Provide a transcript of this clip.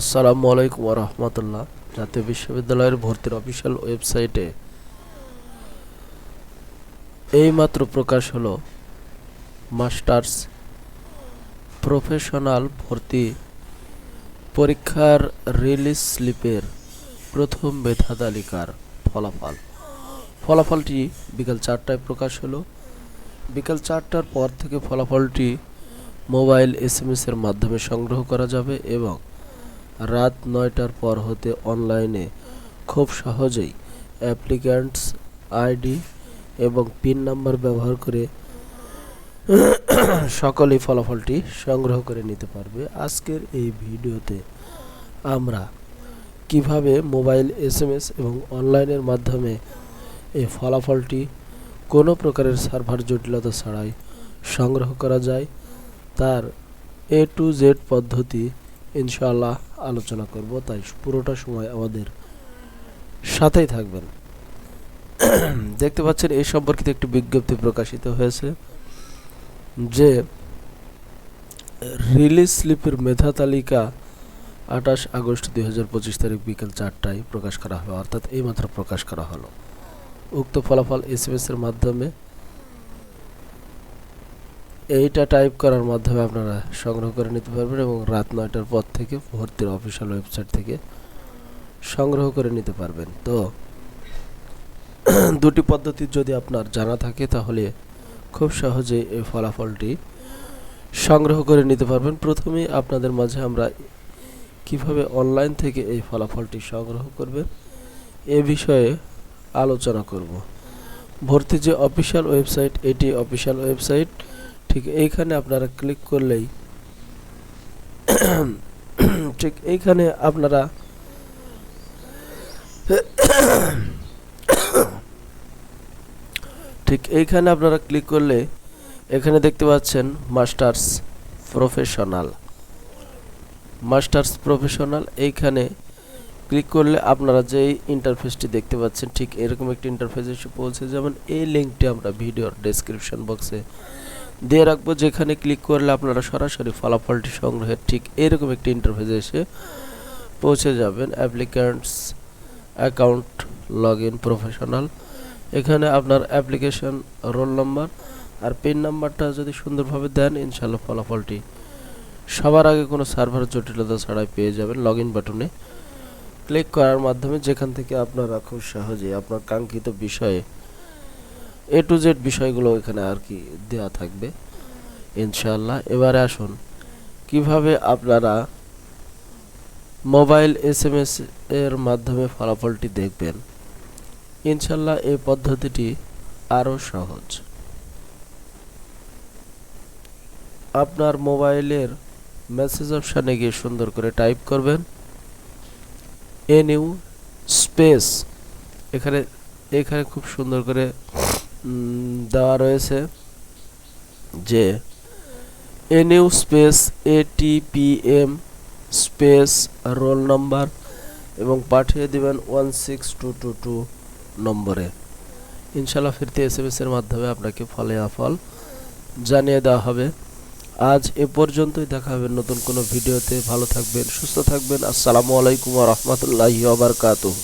আসসালামু আলাইকুম রহমতুল্লাহ জাতীয় বিশ্ববিদ্যালয়ের ভর্তির অফিসিয়াল ওয়েবসাইটে এইমাত্র প্রকাশ হলো মাস্টার্স প্রফেশনাল ভর্তি পরীক্ষার রিলিজ স্লিপের প্রথম মেধা তালিকার ফলাফল। ফলাফলটি বিকাল চারটায় প্রকাশ হলো। বিকাল চারটার পর থেকে ফলাফলটি মোবাইল এসএমএস এর মাধ্যমে সংগ্রহ করা যাবে এবং রাত নয়টার পর হতে অনলাইনে খুব সহজেই অ্যাপ্লিক্যান্টস আইডি এবং পিন নাম্বার ব্যবহার করে সকলেই ফলাফলটি সংগ্রহ করে নিতে পারবে। আজকের এই ভিডিওতে আমরা কীভাবে মোবাইল, এসএমএস এবং অনলাইনের মাধ্যমে এই ফলাফলটি কোনো প্রকারের সার্ভার জটিলতা ছাড়াই সংগ্রহ করা যায়, তার এ টু জেড পদ্ধতি ইনশাআল্লাহ আলোচনা করব, তাই পুরোটা সময় আমাদের সাথেই থাকবেন। দেখতে পাচ্ছেন এই সম্পর্কিত একটি বিজ্ঞপ্তি প্রকাশিত হয়েছে যে, রিলিজ স্লিপের মেধা তালিকা আঠাশ আগস্ট দুই হাজার পঁচিশ তারিখ বিকেল চারটায় প্রকাশ করা হবে অর্থাৎ এইমাত্র প্রকাশ করা হলো। উক্ত ফলাফল এস এর মাধ্যমে এইটা টাইপ করার মাধ্যমে আপনারা সংগ্রহ করে নিতে পারবেন এবং রাত নয়টার পর থেকে ভর্তির অফিসিয়াল ওয়েবসাইট থেকে সংগ্রহ করে নিতে পারবেন। তো, দুটি পদ্ধতি যদি আপনার জানা থাকে তাহলে খুব সহজেই এই ফলাফলটি সংগ্রহ করে নিতে পারবেন। প্রথমেই আপনাদের মাঝে আমরা কীভাবে অনলাইন থেকে এই ফলাফলটি সংগ্রহ করবেন এ বিষয়ে আলোচনা করব। ভর্তি যে অফিসিয়াল ওয়েবসাইট এটি অফিসিয়াল ওয়েবসাইট ঠিক এইখানে আপনারা ক্লিক করলেই ঠিক এইখানে আপনারা ঠিক এইখানে আপনারা ক্লিক করলে এখানে দেখতে পাচ্ছেন মাস্টার্স প্রফেশনাল মাস্টার্স প্রফেশনাল এইখানে ক্লিক করলে আপনারা যেই ইন্টারফেসটি দেখতে পাচ্ছেন ঠিক এরকম একটি ইন্টারফেস এসে পৌঁছে যাবেন। এই লিঙ্কটি আমরা ভিডিওর ডেসক্রিপশন বক্সে দিয়ে রাখব, যেখানে ক্লিক করলে আপনারা সরাসরি ফলাফলটি সংগ্রহের ঠিক এরকম একটি ইন্টারফেস এসে পৌঁছে যাবেন। Applicants account log in professional এখানে আপনার অ্যাপ্লিকেশন রোল নাম্বার আর পিন নাম্বারটা যদি সুন্দরভাবে দেন ইনশাল্লাহ ফলাফলটি সবার আগে কোনো সার্ভার জটিলতা ছাড়াই পেয়ে যাবেন লগ ইন বাটনে ক্লিক করার মাধ্যমে যেখান থেকে আপনারা খুব সহজে আপনার কাঙ্ক্ষিত বিষয়ে এ টু জেড বিষয়গুলো এখানে আর কি দেওয়া থাকবে, ইনশাআল্লাহ। এবারে আসুন, কীভাবে আপনারা মোবাইল এসএমএস এর মাধ্যমে ফলাফলটি দেখবেন? ইনশাল্লাহ এই পদ্ধতিটি আরও সহজ। আপনার মোবাইলের মেসেজ অপশানে গিয়ে সুন্দর করে টাইপ করবেন, এ নিউ স্পেস। এখানে এখানে খুব সুন্দর করে দেওয়া রয়েছে যে A new space A T P M space roll number এবং পাঠিয়ে দিবেন one six two two two নম্বরে। ইনশাল্লাহ ফিরতে এস এম এস এর মাধ্যমে আপনাকে ফলাফল জানিয়ে দেওয়া হবে। আজ এ পর্যন্তই, দেখা হবে নতুন কোনো ভিডিওতে। ভালো থাকবেন, সুস্থ থাকবেন। আসসালামু আলাইকুম রহমতুল্লাহি আবরকাতুহ